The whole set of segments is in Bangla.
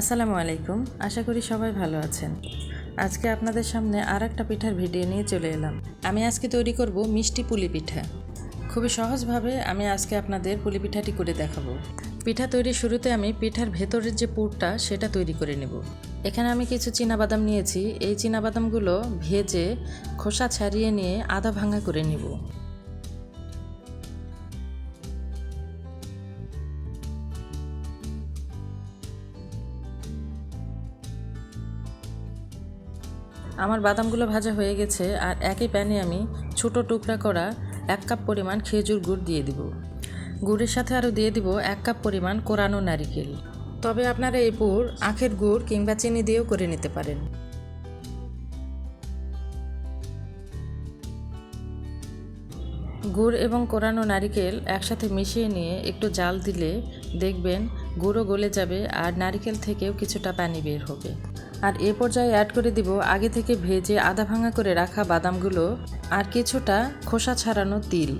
আসসালামু আলাইকুম। আশা করি সবাই ভালো আছেন। আজকে আপনাদের সামনে আর একটা পিঠার ভিডিও নিয়ে চলে এলাম। আমি আজকে তৈরি করব মিষ্টি পুলি পিঠা। খুবই সহজভাবে আমি আজকে আপনাদের পুলি পিঠাটি করে দেখাবো। পিঠা তৈরির শুরুতে আমি পিঠার ভেতরের যে পুরটা, সেটা তৈরি করে নেব। এখানে আমি কিছু বাদাম নিয়েছি। এই বাদামগুলো ভেজে খোসা ছাড়িয়ে নিয়ে আধা ভাঙা করে নেব। আমার বাদামগুলো ভাজা হয়ে গেছে আর একই প্যানে আমি ছোট টুকরা করা এক কাপ পরিমাণ খেজুর গুড় দিয়ে দিব। গুড়ের সাথে আরও দিয়ে দিব এক কাপ পরিমাণ কোরানো নারিকেল। তবে আপনারা এই পুর, আখের গুড় কিংবা চিনি দিয়েও করে নিতে পারেন। গুড় এবং কোরানো নারিকেল একসাথে মিশিয়ে নিয়ে একটু জাল দিলে দেখবেন গুঁড়ো গলে যাবে আর নারিকেল থেকেও কিছুটা পানি বের হবে। আর এ পর্যায়ে অ্যাড করে দিব আগে থেকে ভেজে আধা ভাঙা করে রাখা বাদামগুলো আর কিছুটা খোসা ছাড়ানো তিল।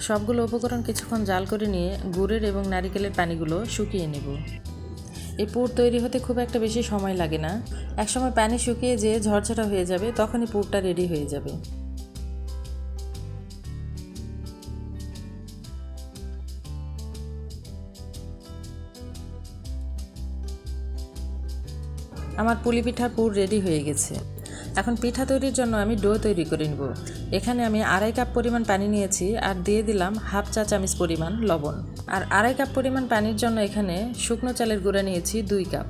সবগুলো উপকরণ কিছুক্ষণ জাল করে নিয়ে গুড়ের এবং নারিকেলের পানিগুলো শুকিয়ে নেব। এই পুর তৈরি হতে খুব একটা বেশি সময় লাগে না। একসময় পানি শুকিয়ে যেয়ে ঝরঝরা হয়ে যাবে, তখনই পুরটা রেডি হয়ে যাবে। আমার পুলি পিঠার পুর রেডি হয়ে গেছে। এখন পিঠা তৈরির জন্য আমি ডো তৈরি করে নেব। এখানে আমি আড়াই কাপ পরিমাণ পানি নিয়েছি আর দিয়ে দিলাম হাফ চা চামচ পরিমাণ লবণ। আর আড়াই কাপ পরিমাণ পানির জন্য এখানে শুকনো চালের গুঁড়া নিয়েছি দুই কাপ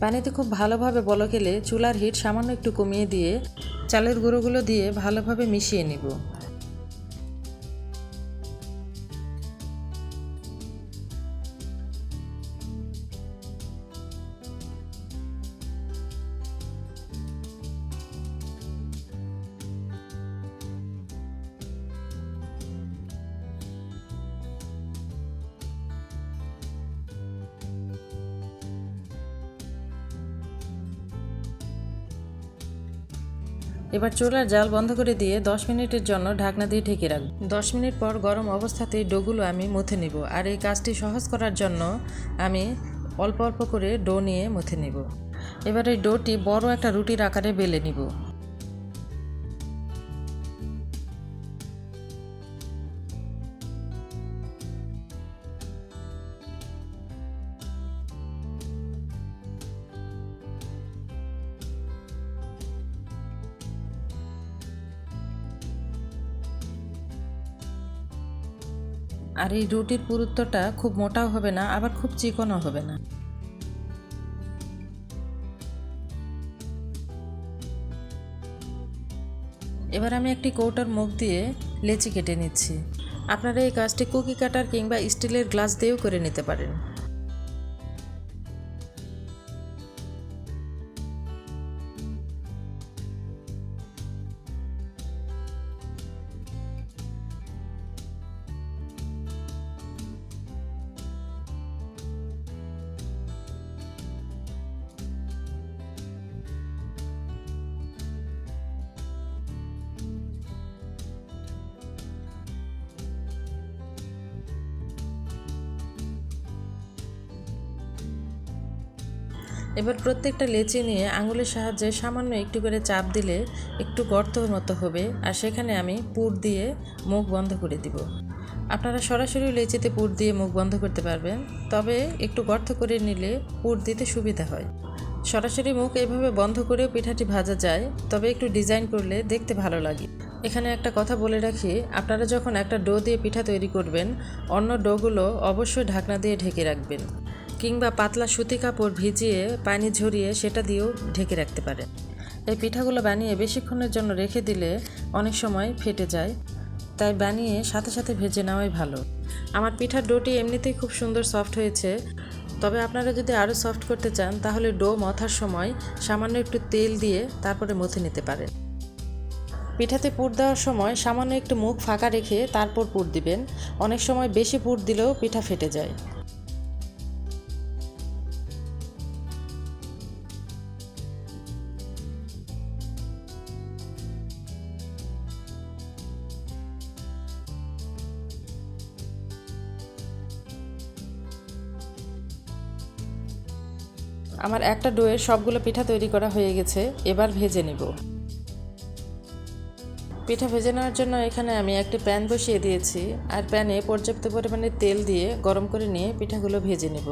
পানিতে খুব ভালোভাবে বলক এলে চুলার হিট সামান্য একটু কমিয়ে দিয়ে চালের গুঁড়োগুলো দিয়ে ভালোভাবে মিশিয়ে নিব। এবার চুলার জাল বন্ধ করে দিয়ে 10 মিনিটের জন্য ঢাকনা দিয়ে ঢেকে রাখব। 10 মিনিট পর গরম অবস্থাতেই ডোগুলো আমি মুথে নিব আর এই কাজটি সহজ করার জন্য আমি অল্প অল্প করে ডো নিয়ে মুথে নিব। এবার এই ডোটি বড় একটা রুটির আকারে বেলে নিব। আর এই রুটির পুরুত্বটা খুব মোটাও হবে না, আবার খুব চিকনও হবে না। এবার আমি একটি কৌটার মুখ দিয়ে লেচি কেটে নিচ্ছি। আপনারা এই কাজটি কুকি কাটার কিংবা স্টিলের গ্লাস দিয়েও করে নিতে পারেন। এবার প্রত্যেকটা লেচি নিয়ে আঙুলের সাহায্যে সামান্য একটু করে চাপ দিলে একটু গর্তর মতো হবে। আর সেখানে আমি পুর দিয়ে মুখ বন্ধ করে দিব। আপনারা সরাসরি লেচিতে পুর দিয়ে মুখ বন্ধ করতে পারবেন, তবে একটু গর্ত করে নিলে পুর দিতে সুবিধা হয়। সরাসরি মুখ এইভাবে বন্ধ করেও পিঠাটি ভাজা যায়, তবে একটু ডিজাইন করলে দেখতে ভালো লাগে। এখানে একটা কথা বলে রাখি, আপনারা যখন একটা ডো দিয়ে পিঠা তৈরি করবেন, অন্য ডোগুলো অবশ্যই ঢাকনা দিয়ে ঢেকে রাখবেন। কিংবা পাতলা সুতি কাপড় ভিজিয়ে পানি ঝরিয়ে সেটা দিয়েও ঢেকে রাখতে পারে। এই পিঠাগুলো বানিয়ে বেশিক্ষণের জন্য রেখে দিলে অনেক সময় ফেটে যায়। তাই বানিয়ে সাথে সাথে ভেজে নেওয়াই ভালো। আমার পিঠার ডোটি এমনিতেই খুব সুন্দর সফট হয়েছে। তবে আপনারা যদি আরও সফট করতে চান, তাহলে ডো মথার সময় সামান্য একটু তেল দিয়ে তারপরে মথে নিতে পারেন। পিঠাতে পুর দেওয়ার সময় সামান্য একটু মুখ ফাঁকা রেখে তারপর পুর দিবেন। অনেক সময় বেশি পুর দিলেও পিঠা ফেটে যায়। আমার একটা ডোয়ের সবগুলো পিঠা তৈরি করা হয়ে গেছে, এবার ভেজে নেব। পিঠা ভেজে নেওয়ার জন্য এখানে আমি একটি প্যান বসিয়ে দিয়েছি, আর প্যানে পর্যাপ্ত পরিমাণে তেল দিয়ে গরম করে নিয়ে পিঠাগুলো ভেজে নেব।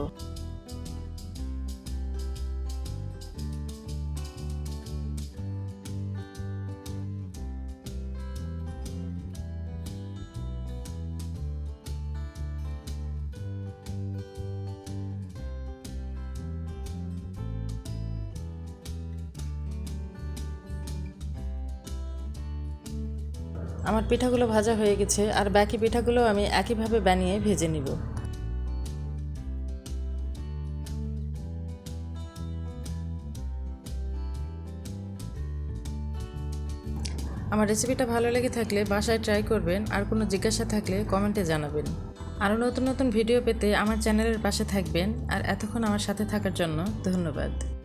আমার পিঠাগুলো ভাজা হয়ে গেছে আর বাকি পিঠাগুলো আমি একইভাবে বানিয়ে ভেজে নিব। আমার রেসিপিটা ভালো লেগে থাকলে বাসায় ট্রাই করবেন আর কোনো জিজ্ঞাসা থাকলে কমেন্টে জানাবেন। আরও নতুন নতুন ভিডিও পেতে আমার চ্যানেলের পাশে থাকবেন আর এতক্ষণ আমার সাথে থাকার জন্য ধন্যবাদ।